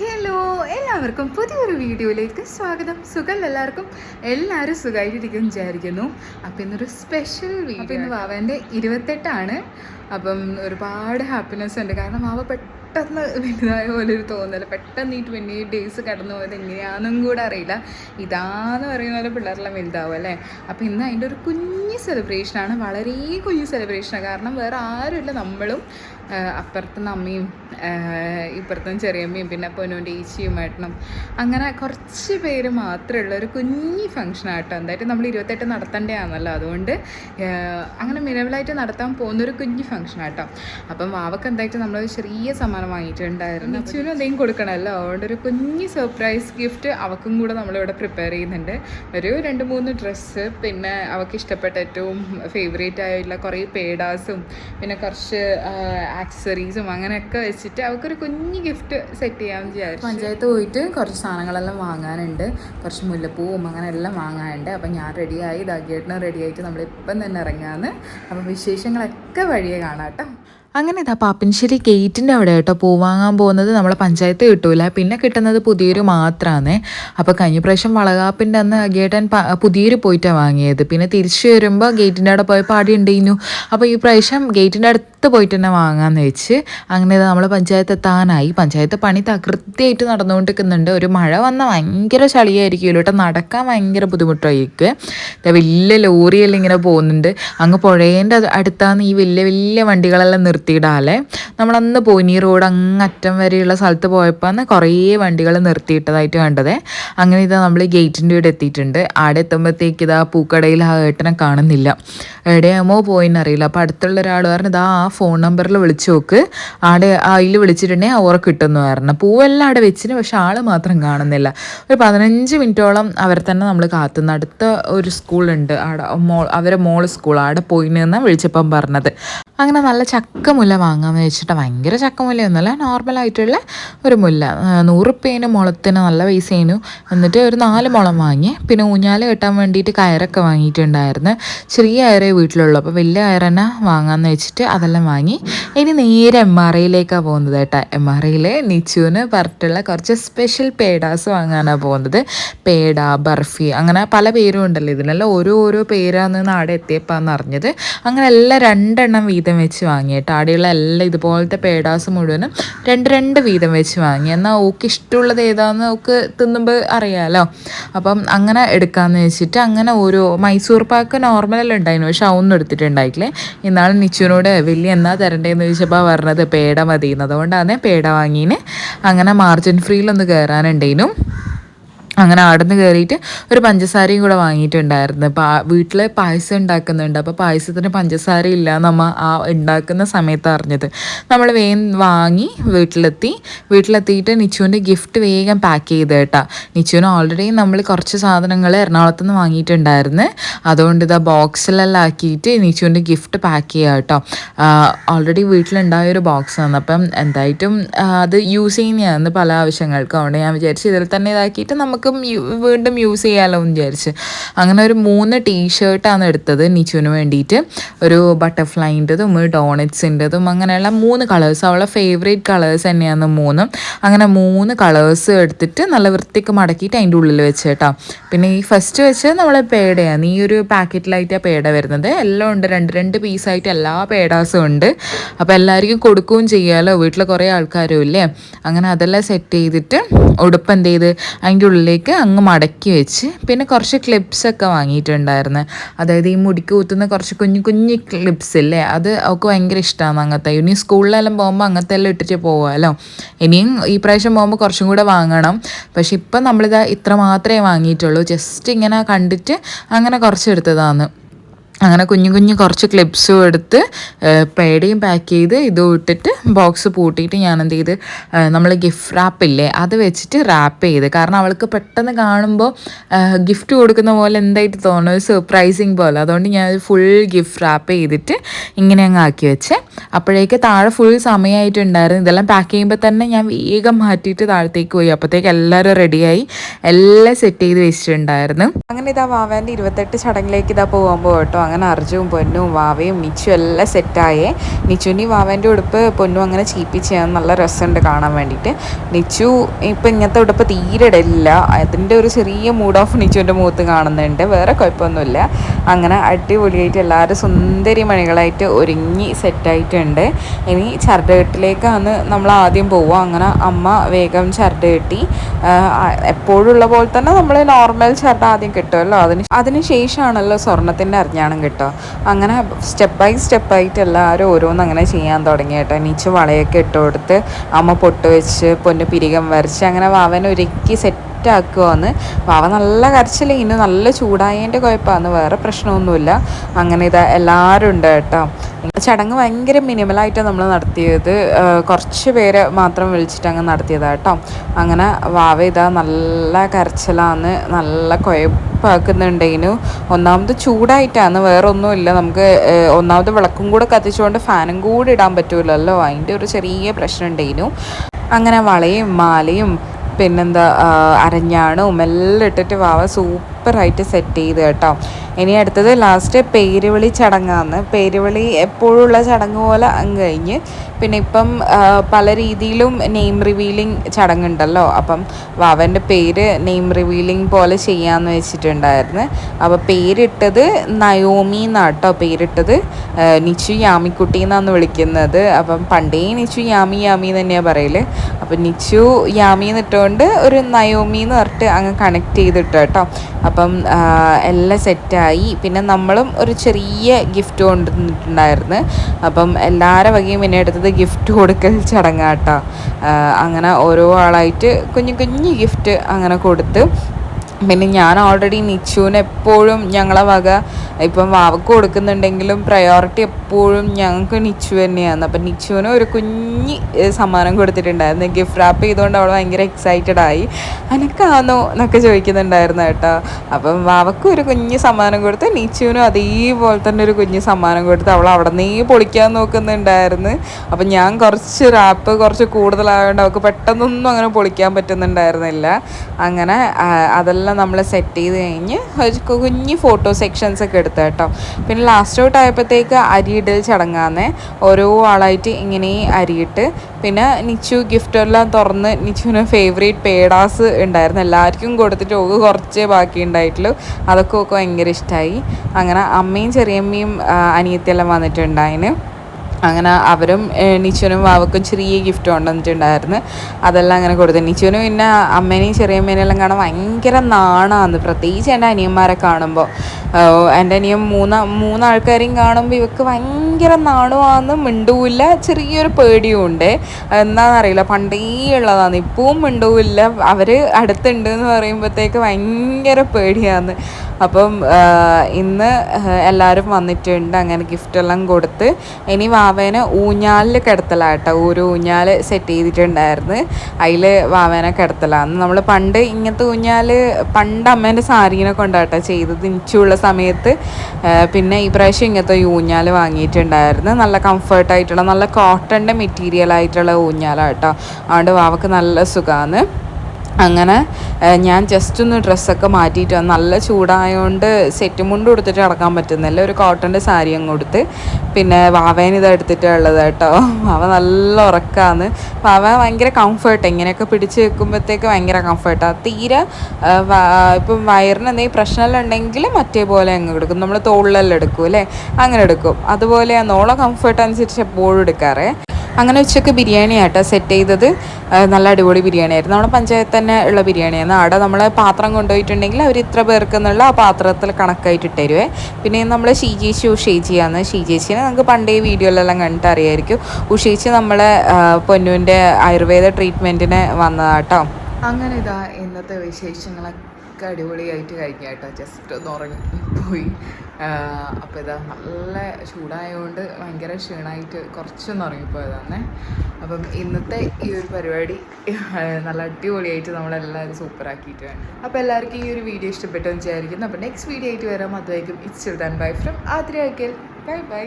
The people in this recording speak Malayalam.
ഹലോ എല്ലാവർക്കും പുതിയൊരു വീഡിയോയിലേക്ക് സ്വാഗതം. സുഖം എല്ലാവർക്കും? എല്ലാവരും സുഖമായിട്ടിരിക്കും വിചാരിക്കുന്നു. അപ്പം ഇന്നൊരു സ്പെഷ്യൽ വീഡിയോ ഇന്ന് വാവന്റെ ഇരുപത്തെട്ടാണ്. അപ്പം ഒരുപാട് ഹാപ്പിനെസ് ഉണ്ട്. കാരണം വാവ പെട്ടെന്ന് വലുതായ പോലെ ഒരു തോന്നൽ പെട്ടെന്ന് ഈ ട്വന്റി എയ്റ്റ് ഡേയ്സ് കടന്നു പോയത് എങ്ങനെയാണെന്നും കൂടെ അറിയില്ല. ഇതാന്ന് പറയുന്ന പോലെ പിള്ളേരെല്ലാം വലുതാവും അല്ലേ? അപ്പം ഇന്ന് അതിന്റെ ഒരു കുഞ്ഞ് സെലിബ്രേഷനാണ് വളരെ കുഞ്ഞ് സെലിബ്രേഷനാണ് കാരണം വേറെ ആരുമില്ല. നമ്മളും അപ്പുറത്തുനിന്ന് അമ്മയും ഇപ്പുറത്തുനിന്ന് ചെറിയമ്മയും പിന്നെ പൊന്നുവിന്റെ ഈച്ചിയും ഏട്ടനും അങ്ങനെ കുറച്ച് പേര് മാത്രമേ ഉള്ള. ഒരു കുഞ്ഞി ഫംഗ്ഷനായിട്ടോ എന്തായാലും നമ്മൾ ഇരുപത്തെട്ട് നടത്തേണ്ടതാണല്ലോ. അതുകൊണ്ട് അങ്ങനെ മിനവലായിട്ട് നടത്താൻ പോകുന്നൊരു കുഞ്ഞി ഫംഗ്ഷൻ ആട്ടോ. അപ്പം വാവക്ക് എന്തായിട്ട് നമ്മൾ ചെറിയ സമ്മാനം വാങ്ങിയിട്ടുണ്ടായിരുന്നു. അച്ഛനും എന്തെങ്കിലും കൊടുക്കണമല്ലോ. അതുകൊണ്ട് ഒരു കുഞ്ഞി സർപ്രൈസ് ഗിഫ്റ്റ് അവക്കും കൂടെ നമ്മളിവിടെ പ്രിപ്പയർ ചെയ്യുന്നുണ്ട്. ഒരു രണ്ട് മൂന്ന് ഡ്രസ്സ് പിന്നെ അവൾക്ക് ഇഷ്ടപ്പെട്ട ഏറ്റവും ഫേവറേറ്റ് ആയിട്ടുള്ള കുറേ പേഡാസും പിന്നെ കുറച്ച് ആക്സസറീസും അങ്ങനെയൊക്കെ വെച്ചിട്ട് അവർക്കൊരു കുഞ്ഞ് ഗിഫ്റ്റ് സെറ്റ് ചെയ്യാമെന്ന് വിചാരിച്ചു. പഞ്ചായത്ത് പോയിട്ട് കുറച്ച് സാധനങ്ങളെല്ലാം വാങ്ങാനുണ്ട്. കുറച്ച് മുല്ലപ്പൂവും അങ്ങനെ എല്ലാം വാങ്ങാനുണ്ട്. അപ്പം ഞാൻ റെഡിയായി റെഡി ആയിട്ട് നമ്മളിപ്പം തന്നെ ഇറങ്ങാമെന്ന് അപ്പം വിശേഷങ്ങളൊക്കെ വഴിയെ കാണാം കേട്ടോ. അങ്ങനെ ഇതാ പാപ്പിൻശ്ശേരി ഗേറ്റിന്റെ അവിടെ കേട്ടോ പൂ വാങ്ങാൻ പോകുന്നത് നമ്മളെ പഞ്ചായത്ത് കിട്ടൂല. പിന്നെ കിട്ടുന്നത് പുതിയൊരു മാത്രമാണ് അപ്പോൾ കഴിഞ്ഞ പ്രാവശ്യം വളകാപ്പിന്റെ അന്ന് ഗേട്ടൻ പുതിയൊരു പോയിട്ടാണ് വാങ്ങിയത്. പിന്നെ തിരിച്ചു വരുമ്പോൾ ഗേറ്റിന്റെ അവിടെ പോയപ്പോൾ ആടി ഉണ്ടായിരുന്നു അപ്പോൾ ഈ പ്രാവശ്യം ഗേറ്റിന്റെ അടുത്ത് പോയിട്ട് തന്നെ വാങ്ങാമെന്ന് വെച്ച് അങ്ങനെ നമ്മൾ പഞ്ചായത്ത് എത്താനായി പഞ്ചായത്ത് പണി തകൃതിയായിട്ട് നടന്നുകൊണ്ടിരിക്കുന്നുണ്ട്. ഒരു മഴ വന്നാൽ ഭയങ്കര ചളിയായിരിക്കുമല്ലോ. കേട്ടോ നടക്കാൻ ഭയങ്കര ബുദ്ധിമുട്ടായിരിക്കും വലിയ ലോറിയെല്ലാം ഇങ്ങനെ പോകുന്നുണ്ട്. അങ്ങ് പുഴേന്റെ അടുത്താന്ന് ഈ വലിയ വലിയ വണ്ടികളെല്ലാം നിർത്തിയിടാലെ നമ്മളന്ന് പോയിനി റോഡ് അങ്ങറ്റം വരെയുള്ള സ്ഥലത്ത് പോയപ്പോൾ കുറേ വണ്ടികൾ നിർത്തിയിട്ടതായിട്ട് കണ്ടത്. അങ്ങനെ ഇതാ നമ്മൾ ഗേറ്റിന്റെ ഇവിടെ എത്തിയിട്ടുണ്ട്. ആടെ എത്തുമ്പോഴത്തേക്ക് ഇതാ പൂക്കടയിൽ ആ ഏട്ടനെ കാണുന്നില്ല. എവിടെയാമോ പോയിന്നറിയില്ല. അപ്പോൾ അടുത്തുള്ള ഒരാൾ പറഞ്ഞു ഇതാ ആ ഫോൺ നമ്പറിൽ വിളിച്ചു നോക്ക്. ആടെ അതിൽ വിളിച്ചിട്ടുണ്ടെങ്കിൽ ഉറ കിട്ടുമെന്ന് പറഞ്ഞു. പൂവെല്ലാം അവിടെ വെച്ചിന് പക്ഷെ ആൾ മാത്രം കാണുന്നില്ല. ഒരു പതിനഞ്ച് മിനിറ്റോളം അവർ തന്നെ നമ്മൾ കാത്തുനിന്ന് അടുത്ത ഒരു സ്കൂളുണ്ട്. അവിടെ മോൾ അവരെ മോൾ സ്കൂൾ അവിടെ പോയി നിന്ന് വിളിച്ചപ്പം പറഞ്ഞത്. അങ്ങനെ നല്ല ചക്കമുല്ല വാങ്ങാമെന്ന് വെച്ചിട്ട് ഭയങ്കര ചക്കമുല്ലയൊന്നുമല്ല. നോർമലായിട്ടുള്ള ഒരു മുല്ല. ആ, നൂറുപ്യേന് മുളത്തിന് നല്ല പൈസയേനു. എന്നിട്ട് ഒരു നാല് മുളം വാങ്ങി. പിന്നെ ഊഞ്ഞാൽ കെട്ടാൻ വേണ്ടിയിട്ട് കയറൊക്കെ വാങ്ങിയിട്ടുണ്ടായിരുന്നു. ചെറിയ കയറേ വീട്ടിലുള്ളൂ. അപ്പോൾ വലിയ കയർ തന്നെ വാങ്ങാമെന്ന് വെച്ചിട്ട് അതെല്ലാം വാങ്ങി. ഇനി നേരെ എം ആർ ഐയിലേക്കാണ് പോകുന്നത് കേട്ടോ. എം ആർ ഐയിൽ നിച്ചുവിന് പറഞ്ഞിട്ടുള്ള കുറച്ച് സ്പെഷ്യൽ പേഡാസ് വാങ്ങാനാണ് പോകുന്നത്. പേഡ ബർഫി അങ്ങനെ പല പേരും ഉണ്ടല്ലോ. ഇതിനെല്ലാം ഓരോ ഓരോ പേരാന്ന് നാടെ എത്തിയപ്പോൾ അറിഞ്ഞത്. അങ്ങനെ എല്ലാം രണ്ടെണ്ണം വീതം വെച്ച് വാങ്ങി. കേട്ടോ. അവിടെയുള്ള എല്ലാം ഇതുപോലത്തെ പേടാസ് മുഴുവനും രണ്ട് രണ്ട് വീതം വെച്ച് വാങ്ങി. എന്നാൽ ഓക്ക് ഇഷ്ടമുള്ളത് ഏതാന്ന് ഓക്ക് തിന്നുമ്പോൾ അറിയാമല്ലോ അപ്പം അങ്ങനെ എടുക്കാമെന്ന് വെച്ചിട്ട് അങ്ങനെ ഓരോ മൈസൂർ പാക്ക് നോർമലെല്ലാം ഉണ്ടായിരുന്നു പക്ഷെ അതൊന്നും എടുത്തിട്ടുണ്ടായിട്ടില്ലേ. ഇന്നാൾ നിച്ചുവിനോട് വലിയ എന്നാ തരണ്ടേന്ന് ചോദിച്ചപ്പോൾ പറഞ്ഞത് പേട മതിയെന്ന് അതുകൊണ്ടാണ് പേട വാങ്ങീന്. അങ്ങനെ മാർജിൻ ഫ്രീയിലൊന്ന് കയറാനുണ്ടേനു അങ്ങനെ ആടുന്ന് കയറിയിട്ട് ഒരു പഞ്ചസാരയും കൂടെ വാങ്ങിയിട്ടുണ്ടായിരുന്നു. പാ വീട്ടിൽ പായസം ഉണ്ടാക്കുന്നുണ്ട്. അപ്പോൾ പായസത്തിന് പഞ്ചസാര ഇല്ല നമ്മ ആ ഉണ്ടാക്കുന്ന സമയത്ത് അറിഞ്ഞത്. നമ്മൾ വേഗം വാങ്ങി വീട്ടിലെത്തി. വീട്ടിലെത്തിയിട്ട് നിച്ചുവിന്റെ ഗിഫ്റ്റ് വേഗം പാക്ക് ചെയ്ത് കേട്ടാ. നിച്ചുവിന് ഓൾറെഡി നമ്മൾ കുറച്ച് സാധനങ്ങൾ എറണാകുളത്ത് നിന്ന് വാങ്ങിയിട്ടുണ്ടായിരുന്നു. അതുകൊണ്ട് ഇതാ ബോക്സിലെല്ലാം ആക്കിയിട്ട് നിച്ചുവിന്റെ ഗിഫ്റ്റ് പാക്ക് ചെയ്യുക കേട്ടോ. ഓൾറെഡി വീട്ടിലുണ്ടായ ഒരു ബോക്സാണ് അപ്പം എന്തായിട്ടും അത് യൂസ് ചെയ്യുന്നതാണ് പല ആവശ്യങ്ങൾക്കും. അതുകൊണ്ട് ഞാൻ വിചാരിച്ചു ഇതിൽ തന്നെ ഇതാക്കിയിട്ട് നമുക്കും യു- വീണ്ടും യൂസ് ചെയ്യാമല്ലോ എന്ന് വിചാരിച്ച്. അങ്ങനെ ഒരു മൂന്ന് ടീഷർട്ടാണ് എടുത്തത് നിച്ചുവിന് വേണ്ടിയിട്ട്. ഒരു ബട്ടർഫ്ലൈന്റെതും ഒരു ഡോണറ്റ്സിന്റെതും അങ്ങനെയുള്ള മൂന്ന് കളേഴ്സ് അവളെ ഫേവറേറ്റ് കളേഴ്സ് തന്നെയാണ് മൂന്നും. അങ്ങനെ മൂന്ന് കളേഴ്സ് എടുത്തിട്ട് നല്ല വൃത്തിക്ക് മടക്കിയിട്ട് അതിന്റെ ഉള്ളിൽ വെച്ച് കേട്ടോ പിന്നെ ഈ ഫസ്റ്റ് വെച്ച് നമ്മളെ പേടയാണ്. ഈ ഒരു പാക്കറ്റിലായിട്ടാണ് പേട വരുന്നത്. എല്ലാം ഉണ്ട്. രണ്ട് രണ്ട് പീസായിട്ട് എല്ലാ പേടാസും ഉണ്ട്. അപ്പോൾ എല്ലാവർക്കും കൊടുക്കുകയും ചെയ്യാമല്ലോ വീട്ടിൽ കുറേ ആൾക്കാരും ഇല്ലേ? അങ്ങനെ അതെല്ലാം സെറ്റ് ചെയ്തിട്ട് ഉടുപ്പ് എന്ത് ചെയ്ത്? അതിന്റെ ഉള്ളിലേക്ക് അങ്ങ് മടക്കി വെച്ച് പിന്നെ കുറച്ച് ക്ലിപ്സ് ഒക്കെ വാങ്ങിയിട്ടുണ്ടായിരുന്നു. അതായത് ഈ മുടിക്ക് കുത്തുന്ന കുറച്ച് കുഞ്ഞു കുഞ്ഞു ക്ലിപ്സ് ഇല്ലേ? അത് അവൾക്ക് ഭയങ്കര ഇഷ്ടമാണ് അങ്ങനത്തെ. ഇനി സ്കൂളിലെല്ലാം പോകുമ്പോൾ അങ്ങനത്തെ എല്ലാം ഇട്ടിട്ട് പോകാമല്ലോ ഇനിയും ഈ പ്രാവശ്യം പോകുമ്പോൾ കുറച്ചും കൂടെ വാങ്ങണം. പക്ഷെ ഇപ്പം നമ്മളിത് ഇത്ര മാത്രമേ വാങ്ങിയിട്ടുള്ളൂ. ജസ്റ്റ് ഇങ്ങനെ കണ്ടിട്ട് അങ്ങനെ കുറച്ച് എടുത്തതാണ് അങ്ങനെ കുഞ്ഞു കുഞ്ഞു കുറച്ച് ക്ലിപ്സും എടുത്ത് പേടയും പാക്ക് ചെയ്ത് ഇതും ഇട്ടിട്ട് ബോക്സ് പൂട്ടിയിട്ട് ഞാൻ എന്ത് ചെയ്ത് നമ്മൾ ഗിഫ്റ്റ് റാപ്പ് ഇല്ലേ അത് വെച്ചിട്ട് റാപ്പ് ചെയ്ത്. കാരണം അവൾക്ക് പെട്ടെന്ന് കാണുമ്പോൾ ഗിഫ്റ്റ് കൊടുക്കുന്ന പോലെ എന്തായിട്ട് തോന്നുന്നു? ഒരു സർപ്രൈസിങ് പോലെ. അതുകൊണ്ട് ഞാൻ ഫുൾ ഗിഫ്റ്റ് റാപ്പ് ചെയ്തിട്ട് ഇങ്ങനെ അങ്ങ് ആക്കി വെച്ചേ. അപ്പോഴേക്ക് താഴെ ഫുൾ സമയമായിട്ടുണ്ടായിരുന്നു ഇതെല്ലാം പാക്ക് ചെയ്യുമ്പോൾ തന്നെ ഞാൻ വേഗം മാറ്റിയിട്ട് താഴത്തേക്ക് പോയി. അപ്പോഴത്തേക്ക് എല്ലാവരും റെഡിയായി എല്ലാം സെറ്റ് ചെയ്ത് വെച്ചിട്ടുണ്ടായിരുന്നു. അങ്ങനെ ഇതാ വാവാന്റെ ഇരുപത്തെട്ട് ചടങ്ങിലേക്ക് ഇതാ പോകാൻ പോകട്ടോ അങ്ങനെ അർജുവും പൊന്നും വാവയും നിച്ചും എല്ലാം സെറ്റായേ. നിച്ചുവിന്റെ വാവേന്റെ ഉടുപ്പ് പൊന്നും അങ്ങനെ ചീപ്പിച്ച് ചെയ്യാൻ നല്ല രസമുണ്ട് കാണാൻ വേണ്ടിയിട്ട്. നിച്ചു ഇപ്പം ഇങ്ങനത്തെ ഉടുപ്പ് തീരെ ഇടില്ല അതിന്റെ ഒരു ചെറിയ മൂഡ് ഓഫ് നിച്ചുവിന്റെ മുഖത്ത് കാണുന്നുണ്ട്. വേറെ കുഴപ്പമൊന്നുമില്ല. അങ്ങനെ അടിപൊളിയായിട്ട് എല്ലാവരും സുന്ദരി മണികളായിട്ട് ഒരുങ്ങി സെറ്റായിട്ടുണ്ട്. ഇനി ചരടുകെട്ടിലേക്കാണ് നമ്മൾ ആദ്യം പോവുക. അങ്ങനെ അമ്മ വേഗം ചരട് കെട്ടി എപ്പോഴുള്ള പോലെ തന്നെ നമ്മൾ നോർമൽ ചരട് ആദ്യം കിട്ടുമല്ലോ. അതിന് അതിന് ശേഷമാണല്ലോ സ്വർണത്തിന്റെ അറിഞ്ഞാണം. കിട്ടുക അങ്ങനെ സ്റ്റെപ്പ് ബൈ സ്റ്റെപ്പായിട്ട് എല്ലാവരും ഓരോന്ന് അങ്ങനെ ചെയ്യാൻ തുടങ്ങി കേട്ടോ. നീച്ച് വളയൊക്കെ ഇട്ട് കൊടുത്ത് അമ്മ പൊട്ട് വെച്ച് പൊന്ന് പിരികം വരച്ച് അങ്ങനെ അവൻ ഒരുക്കി സെറ്റ് സെറ്റാക്കുവാന്ന്. വാവ നല്ല കരച്ചിൽ ഇന്ന് നല്ല ചൂടായതിന്റെ കുഴപ്പമാണ്. വേറെ പ്രശ്നമൊന്നുമില്ല. അങ്ങനെ ഇതാ എല്ലാവരും ഉണ്ട് കേട്ടോ. ചടങ്ങ് ഭയങ്കര മിനിമലായിട്ട് നമ്മൾ നടത്തിയത്. കുറച്ച് പേരെ മാത്രം വിളിച്ചിട്ട് അങ്ങ് നടത്തിയതാണ് കേട്ടോ. അങ്ങനെ വാവ ഇതാ നല്ല കരച്ചിലാന്ന് നല്ല കുഴപ്പമാക്കുന്നുണ്ടേനു ഒന്നാമത് ചൂടായിട്ടാണ്. വേറൊന്നുമില്ല. നമുക്ക് ഒന്നാമത് വിളക്കും കൂടെ കത്തിച്ചുകൊണ്ട് ഫാനും കൂടെ ഇടാൻ പറ്റൂലല്ലോ. അതിന്റെ ഒരു ചെറിയ പ്രശ്നം ഉണ്ടെങ്കിലും അങ്ങനെ വളയും മാലയും പിന്നെന്താ അരഞ്ഞാണും എല്ലാം ഇട്ടിട്ട് വാവ സൂപ്പറായിട്ട് സെറ്റ് ചെയ്ത് കേട്ടോ. ഇനി അടുത്തത് ലാസ്റ്റ് പേരുവിളി ചടങ്ങാന്ന്. പേരുവിളി എപ്പോഴുള്ള ചടങ്ങ് പോലെ അങ്ങ് കഴിഞ്ഞ് പിന്നെ ഇപ്പം പല രീതിയിലും നെയിം റിവീലിംഗ് ചടങ്ങുണ്ടല്ലോ. അപ്പം വാവന്റെ പേര് നെയിം റിവീലിംഗ് പോലെ ചെയ്യാമെന്ന് വെച്ചിട്ടുണ്ടായിരുന്നു. അപ്പോൾ പേരിട്ടത് നയോമി എന്നാട്ടോ പേരിട്ടത്. നിച്ചു യാമിക്കുട്ടി എന്നാണ് വിളിക്കുന്നത്. അപ്പം പണ്ടേ നിച്ചു യാമി യാമി തന്നെയാണ് പറയൽ. അപ്പം നിച്ചു യാമി എന്നിട്ടുകൊണ്ട് ഒരു നയോമി എന്ന് പറഞ്ഞിട്ട് അങ്ങ് കണക്ട് ചെയ്തിട്ടോ കേട്ടോ. അപ്പം എല്ലാം സെറ്റായി. പിന്നെ നമ്മളും ഒരു ചെറിയ ഗിഫ്റ്റ് കൊണ്ടുവന്നിട്ടുണ്ടായിരുന്നു. അപ്പം എല്ലാവരുടെ വകയും പിന്നെ എടുത്തത് ഗിഫ്റ്റ് കൊടുക്കൽ ചടങ്ങാട്ടോ. അങ്ങനെ ഓരോ ആളായിട്ട് കുഞ്ഞു കുഞ്ഞു ഗിഫ്റ്റ് അങ്ങനെ കൊടുത്ത് പിന്നെ ഞാൻ ഓൾറെഡി നിച്ചുവിന് എപ്പോഴും ഞങ്ങളെ വക ഇപ്പം വാവക്ക് കൊടുക്കുന്നുണ്ടെങ്കിലും പ്രയോറിറ്റി എപ്പോഴും ഞങ്ങൾക്ക് നിച്ചു തന്നെയാണ്. അപ്പം നിച്ചുവിന് ഒരു കുഞ്ഞി സമ്മാനം കൊടുത്തിട്ടുണ്ടായിരുന്നു. ഗിഫ്റ്റ് റാപ്പ് ചെയ്തുകൊണ്ട് അവൾ ഭയങ്കര എക്സൈറ്റഡ് ആയി. അനക്കാണോ എന്നൊക്കെ ചോദിക്കുന്നുണ്ടായിരുന്നു കേട്ടോ. അപ്പം വാവക്ക് ഒരു കുഞ്ഞ് സമ്മാനം കൊടുത്ത് നിച്ചുവിനും അതേപോലെ തന്നെ ഒരു കുഞ്ഞ് സമ്മാനം കൊടുത്ത് അവൾ അവിടെ നീ പൊളിക്കാൻ നോക്കുന്നുണ്ടായിരുന്നു. അപ്പം ഞാൻ കുറച്ച് റാപ്പ് കുറച്ച് കൂടുതലായതുകൊണ്ട് അവൾക്ക് പെട്ടെന്നൊന്നും അങ്ങനെ പൊളിക്കാൻ പറ്റുന്നുണ്ടായിരുന്നില്ല. അങ്ങനെ ആ, അതെല്ലാം നമ്മൾ സെറ്റ് ചെയ്ത് കഴിഞ്ഞ് കുഞ്ഞ് ഫോട്ടോ സെക്ഷൻസ് ഒക്കെ എടുത്തു കേട്ടോ. പിന്നെ ലാസ്റ്റ് ഔട്ട് ആയപ്പോഴത്തേക്ക് അരിയിടൽ ചടങ്ങാന്നേ. ഓരോ ആളായിട്ട് ഇങ്ങനെ അരിയിട്ട്. പിന്നെ നിച്ചു ഗിഫ്റ്റ് എല്ലാം തുറന്ന് നിച്ചുവിന് ഫേവറേറ്റ് പേഡാസ് ഉണ്ടായിരുന്നു. എല്ലാവർക്കും കൊടുത്തിട്ട് ഓക്ക് കുറച്ചേ ബാക്കി ഉണ്ടായിട്ടുള്ളൂ. അതൊക്കെ ഒക്കെ ഭയങ്കര ഇഷ്ടമായി അങ്ങനെ അമ്മയും ചെറിയമ്മയും അനിയത്തിയെല്ലാം വന്നിട്ടുണ്ടായിന്. അങ്ങനെ അവരും ഏഹ്, നിച്ചുവിനും വാവക്കും ചെറിയ ഗിഫ്റ്റ് കൊണ്ടുവന്നിട്ടുണ്ടായിരുന്നു. അതെല്ലാം അങ്ങനെ കൊടുത്തു. നിച്ചുവിനും പിന്നെ അമ്മേനെയും ചെറിയമ്മേനെയും എല്ലാം കാണാൻ ഭയങ്കര നാണാന്ന്. പ്രത്യേകിച്ച് എന്റെ അനിയന്മാരെ കാണുമ്പോൾ. എന്റെ അനിയൻ മൂന്ന് മൂന്നാൾക്കാരെയും കാണുമ്പോൾ ഇവക്ക് ഭയങ്കര നാണുവാന്ന് മിണ്ടുവില്ല ചെറിയൊരു പേടിയും ഉണ്ട്. എന്താണെന്നറിയില്ല പണ്ടേ ഉള്ളതാണ്. ഇപ്പവും മിണ്ടുവില്ല അവർ അടുത്തുണ്ട് എന്ന് പറയുമ്പോഴത്തേക്ക് ഭയങ്കര പേടിയാന്ന്. അപ്പം ഇന്ന് എല്ലാവരും വന്നിട്ടുണ്ട്. അങ്ങനെ ഗിഫ്റ്റ് എല്ലാം കൊടുത്ത്. ഇനി വാവേനെ ഊഞ്ഞാലിൽ കിടത്തലാട്ടോ. ഒരു ഊഞ്ഞാൽ സെറ്റ് ചെയ്തിട്ടുണ്ടായിരുന്നു. അതിൽ വാവേനെ കിടത്തലാന്ന്. നമ്മൾ പണ്ട് ഇങ്ങനത്തെ ഊഞ്ഞാൽ പണ്ട് അമ്മേന്റെ സാരീനെ കൊണ്ടാട്ടോ ചെയ്തത്. ഇഞ്ചുള്ള സമയത്ത് പിന്നെ ഈ പ്രാവശ്യം ഇങ്ങനത്തെ ഊഞ്ഞാൽ വാങ്ങിയിട്ടുണ്ടായിരുന്നു. നല്ല കംഫർട്ടായിട്ടുള്ള നല്ല കോട്ടന്റെ മെറ്റീരിയൽ ആയിട്ടുള്ള ഊഞ്ഞാലാട്ടോ. അതുകൊണ്ട് വാവക്ക് നല്ല സുഖമാണ് അങ്ങനെ ഞാൻ ജസ്റ്റ് ഒന്ന് ഡ്രസ്സൊക്കെ മാറ്റിയിട്ട്. നല്ല ചൂടായതുകൊണ്ട് സെറ്റ് മുണ്ട് കൊടുത്തിട്ട് നടക്കാൻ പറ്റുന്നില്ല. ഒരു കോട്ടന്റെ സാരി അങ്ങ് കൊടുത്ത്. പിന്നെ വാവേനെ ഇത് എടുത്തിട്ടുള്ളത് കേട്ടോ. വാവ നല്ല ഉറക്കാന്ന്. വാവ ഭയങ്കര കംഫർട്ട് ഇങ്ങനെയൊക്കെ പിടിച്ച് വെക്കുമ്പോഴത്തേക്ക് ഭയങ്കര കംഫർട്ടാണ് തീരെ ഇപ്പം വയറിന് എന്തെങ്കിലും പ്രശ്നമെല്ലാം ഉണ്ടെങ്കിൽ മറ്റേ പോലെ അങ്ങ് എടുക്കും. നമ്മൾ തോളിലെല്ലാം എടുക്കും അല്ലേ? അങ്ങനെ എടുക്കും. അതുപോലെ ഓളെ കംഫർട്ട് അനുസരിച്ച് എപ്പോഴും എടുക്കാറേ. അങ്ങനെ ഉച്ചയ്ക്ക് ബിരിയാണി ആട്ടോ സെറ്റ് ചെയ്തത്. നല്ല അടിപൊളി ബിരിയാണി ആയിരുന്നു. നമ്മുടെ പഞ്ചായത്ത് തന്നെ ഉള്ള ബിരിയാണിയാണ് അവിടെ നമ്മൾ പാത്രം കൊണ്ടുപോയിട്ടുണ്ടെങ്കിൽ അവർ ഇത്ര പേർക്ക് എന്നുള്ള ആ പാത്രത്തിൽ കണക്കായിട്ട് ഇട്ടുതരുവേ പിന്നെ നമ്മൾ ഷീജേച്ചി ഉഷേച്ചിയാണ് ഷീജേച്ചിനെ നമുക്ക് പണ്ടേ വീഡിയോയിലെല്ലാം കണ്ടിട്ട് അറിയായിരിക്കും. ഉഷേച്ചി നമ്മളെ പൊന്നുവിന്റെ ആയുർവേദ ട്രീറ്റ്മെന്റിന് വന്നതാട്ടോ. അങ്ങനെ ഇതാ ഇന്നത്തെ വിശേഷങ്ങളൊക്കെ. അടിപൊളിയായിട്ട് കഴിക്കാം കേട്ടോ. ജസ്റ്റ് ഒന്ന് ഉറങ്ങിപ്പോയി. അപ്പോൾ ഇതാ നല്ല ചൂടായതുകൊണ്ട് ഭയങ്കര ക്ഷീണമായിട്ട് കുറച്ചൊന്ന് ഉറങ്ങിപ്പോയതാണ് അപ്പം ഇന്നത്തെ ഈ ഒരു പരിപാടി നല്ല അടിപൊളിയായിട്ട് നമ്മളെല്ലാവരും സൂപ്പറാക്കിയിട്ട് വേണം. അപ്പോൾ എല്ലാവർക്കും ഈ ഒരു വീഡിയോ ഇഷ്ടപ്പെട്ടെന്ന് വിചാരിക്കുന്നു. അപ്പോൾ നെക്സ്റ്റ് വീഡിയോ ആയിട്ട് വരാം. അതുമായിരിക്കും ഇറ്റ്സ് ദാൻ ബൈ ഫ്രം ആദ്രയാക്കൽ ബൈ ബൈ